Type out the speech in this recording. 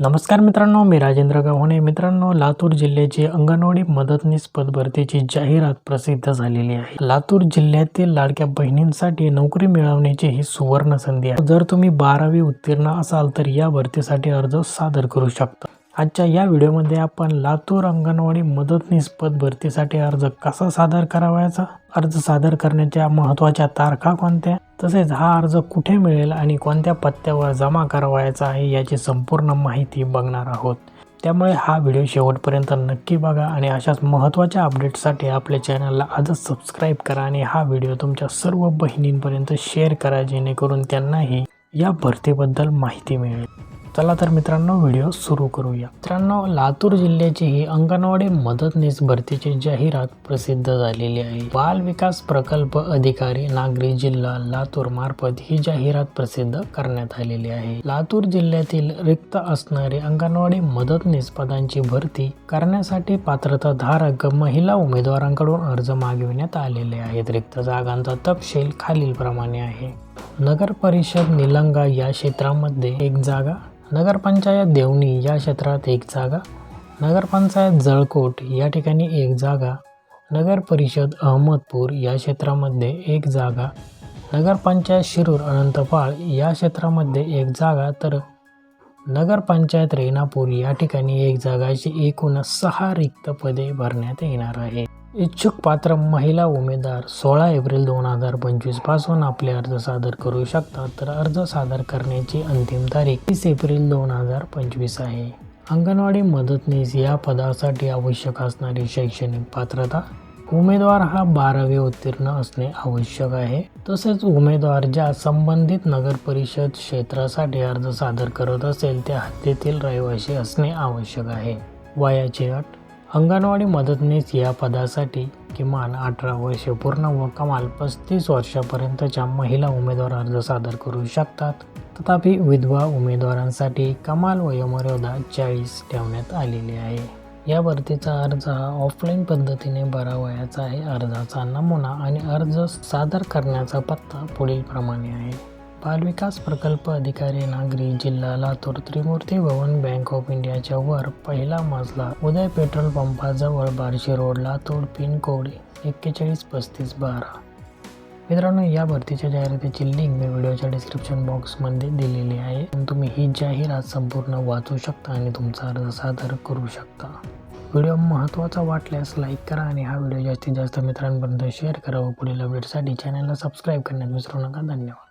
नमस्कार मित्रांनो मी राजेंद्र गव्हाणे. मित्रांनो लातूर जिल्ह्याची अंगणवाडी मदतनीस पद भरतीची जाहिरात प्रसिद्ध झालेली आहे. लातूर जिल्ह्यातील लाडक्या बहिणींसाठी नोकरी मिळवण्याची ही सुवर्ण संधी आहे. जर तुम्ही बारावी उत्तीर्ण असाल तर या भरतीसाठी अर्ज सादर करू शकता. आजच्या या व्हिडिओमध्ये आपण लातूर अंगणवाडी मदतनीस पद भरतीसाठी अर्ज कसा सादर करावायचा? अर्ज सादर करण्याच्या महत्त्वाच्या तारखा कोणत्या? तसेच हा अर्ज कुठे मिळेल आणि कोणत्या पत्त्यावर जमा करावायचा आहे याची संपूर्ण माहिती बघणार आहोत. त्यामुळे हा व्हिडिओ शेवटपर्यंत नक्की बघा आणि अशाच महत्त्वाच्या अपडेट्ससाठी आपल्या चॅनलला आजच सबस्क्राईब करा आणि हा व्हिडिओ तुमच्या सर्व बहिणींपर्यंत शेअर करा जेणेकरून त्यांनाही या भरतीबद्दल माहिती मिळेल. चला तर मित्रांनो व्हिडिओ सुरू करूया. मित्रांनो लातूर जिल्ह्याची ही अंगणवाडी मदतनीस भरतीची जाहिरात प्रसिद्ध झालेली आहे. बाल विकास प्रकल्प अधिकारी नागरी जिल्हा लातूर मार्फत ही जाहिरात प्रसिद्ध करण्यात आलेली आहे. लातूर जिल्ह्यातील रिक्त असणारे अंगणवाडी मदतनीस पदांची भरती करण्यासाठी पात्रता धारक महिला उमेदवारांकडून अर्ज मागविण्यात आलेले आहेत. रिक्त जागांचा तपशील खालीलप्रमाणे आहे. नगर परिषद निलंगा या क्षेत्रामध्ये एक जागा नगरपंचायत देवणी या क्षेत्रात एक जागा नगरपंचायत जळकोट या ठिकाणी एक जागा नगर परिषद अहमदपूर या क्षेत्रामध्ये एक जागा नगरपंचायत शिरूर अनंतपाळ या क्षेत्रामध्ये एक जागा तर नगरपंचायत रेणापूर या ठिकाणी एक जागाची एकूण सहा रिक्त पदे भरण्यात येणार आहे इच्छुक पात्र महिला उमेदवार सोळा एप्रिल दोन हजार पंचवीसपासून आपले अर्ज सादर करू शकतात. तर अर्ज सादर करण्याची अंतिम तारीख तीस एप्रिल दोन हजार पंचवीस आहे. अंगणवाडी मदतनीस या पदासाठी आवश्यक असणारी शैक्षणिक पात्रता उमेदवार हा बारावी उत्तीर्ण असणे आवश्यक आहे. तसेच उमेदवार ज्या संबंधित नगर परिषद क्षेत्रासाठी अर्ज सादर करत असेल त्या हद्दीतील रहिवासी असणे आवश्यक आहे. वयाची अट अंगणवाडी मदतनीस या पदासाठी किमान अठरा वर्षे पूर्ण व कमाल पस्तीस वर्षापर्यंतच्या महिला उमेदवार अर्ज सादर करू शकतात. तथापि विधवा उमेदवारांसाठी कमाल वयोमर्यादा चाळीस ठेवण्यात आलेली आहे. या भरतीचा अर्ज हा ऑफलाईन पद्धतीने भरावयाचा आहे. अर्जाचा नमुना आणि अर्ज सादर करण्याचा पत्ता पुढील प्रमाणे आहे. बालविकास प्रकल्प अधिकारी नागरी जिल्हा लातूर त्रिमूर्ती भवन बँक ऑफ इंडियाच्या वर पहिला मजला. Uday petrol पंपाजवळ Barshi road Latur pin code एक्केचाळीस पस्तीस बारा. मित्रांनो या भरतीच्या जाहिरातीची लिंक मी व्हिडिओच्या डिस्क्रिप्शन बॉक्समध्ये दिलेली आहे. तुम्ही ही जाहिरात संपूर्ण वाचू शकता आणि तुमचा अर्ज सादर करू शकता. व्हिडिओ महत्त्वाचा वाटल्यास लाईक करा आणि हा व्हिडिओ जास्तीत जास्त मित्रांपर्यंत शेअर करा व पुढील अपडेटसाठी चॅनलला सबस्क्राईब करण्यात विसरू नका. धन्यवाद.